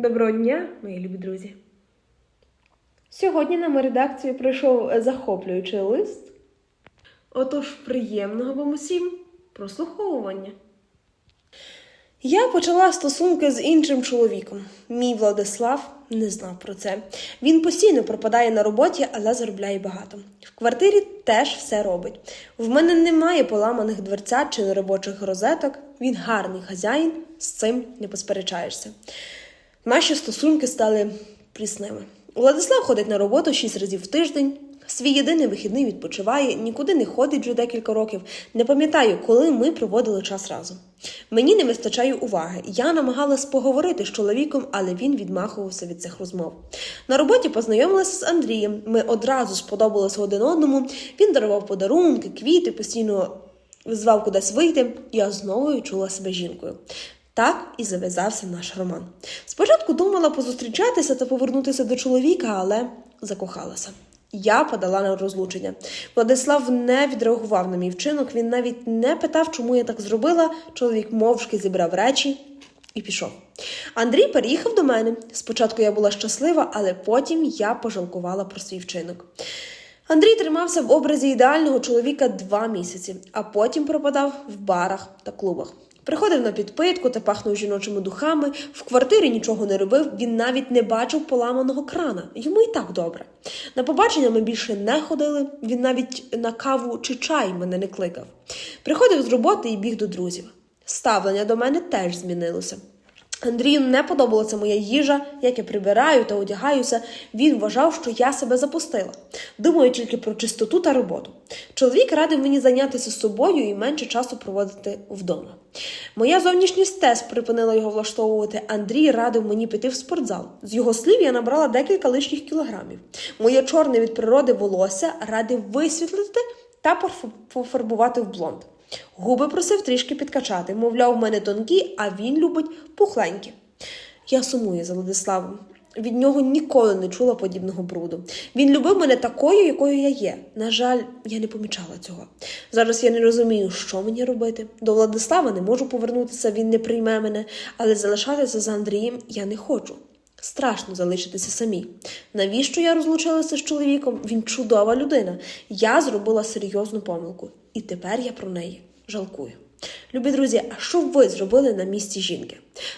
Доброго дня, мої любі друзі. Сьогодні нам у редакцію прийшов захоплюючий лист. Отож, приємного вам усім прослуховування. Я почала стосунки з іншим чоловіком. Мій Владислав не знав про це. Він постійно пропадає на роботі, але заробляє багато. В квартирі теж все робить. В мене немає поламаних дверцят чи неробочих розеток. Він гарний хазяїн, з цим не посперечаєшся. Наші стосунки стали прісними. Владислав ходить на роботу шість разів в тиждень. Свій єдиний вихідний відпочиває, нікуди не ходить вже декілька років. Не пам'ятаю, коли ми проводили час разом. Мені не вистачає уваги. Я намагалась поговорити з чоловіком, але він відмахувався від цих розмов. На роботі познайомилася з Андрієм. Ми одразу сподобалися один одному. Він дарував подарунки, квіти, постійно звав кудись вийти. Я знову відчула себе жінкою. Так і зав'язався наш роман. Спочатку думала позустрічатися та повернутися до чоловіка, але закохалася. Я подала на розлучення. Владислав не відреагував на мій вчинок. Він навіть не питав, чому я так зробила. Чоловік мовчки зібрав речі і пішов. Андрій переїхав до мене. Спочатку я була щаслива, але потім я пожалкувала про свій вчинок. Андрій тримався в образі ідеального чоловіка два місяці, а потім пропадав в барах та клубах. Приходив на підпитку та пахнув жіночими духами, в квартирі нічого не робив, він навіть не бачив поламаного крана. Йому і так добре. На побачення ми більше не ходили, він навіть на каву чи чай мене не кликав. Приходив з роботи і біг до друзів. Ставлення до мене теж змінилося. Андрію не подобалася моя їжа, як я прибираю та одягаюся. Він вважав, що я себе запустила. Думаю тільки про чистоту та роботу. Чоловік радив мені зайнятися собою і менше часу проводити вдома. Моя зовнішність теж припинила його влаштовувати. Андрій радив мені піти в спортзал. З його слів я набрала декілька лишніх кілограмів. Моє чорне від природи волосся радив висвітлити та поф- пофарбувати в блонд. Губи просив трішки підкачати, мовляв, в мене тонкі, а він любить пухленькі. Я сумую за Владиславом. Від нього ніколи не чула подібного бруду. Він любив мене такою, якою я є. На жаль, я не помічала цього. Зараз я не розумію, що мені робити. До Владислава не можу повернутися, він не прийме мене, але залишатися з Андрієм я не хочу. Страшно залишитися самі. Навіщо я розлучилася з чоловіком? Він чудова людина. Я зробила серйозну помилку, і тепер я про неї жалкую. Любі друзі, а що ви зробили на місці жінки?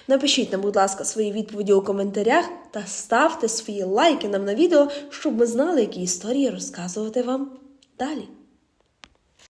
Напишіть нам, будь ласка, свої відповіді у коментарях та ставте свої лайки нам на відео, щоб ми знали, які історії розказувати вам далі.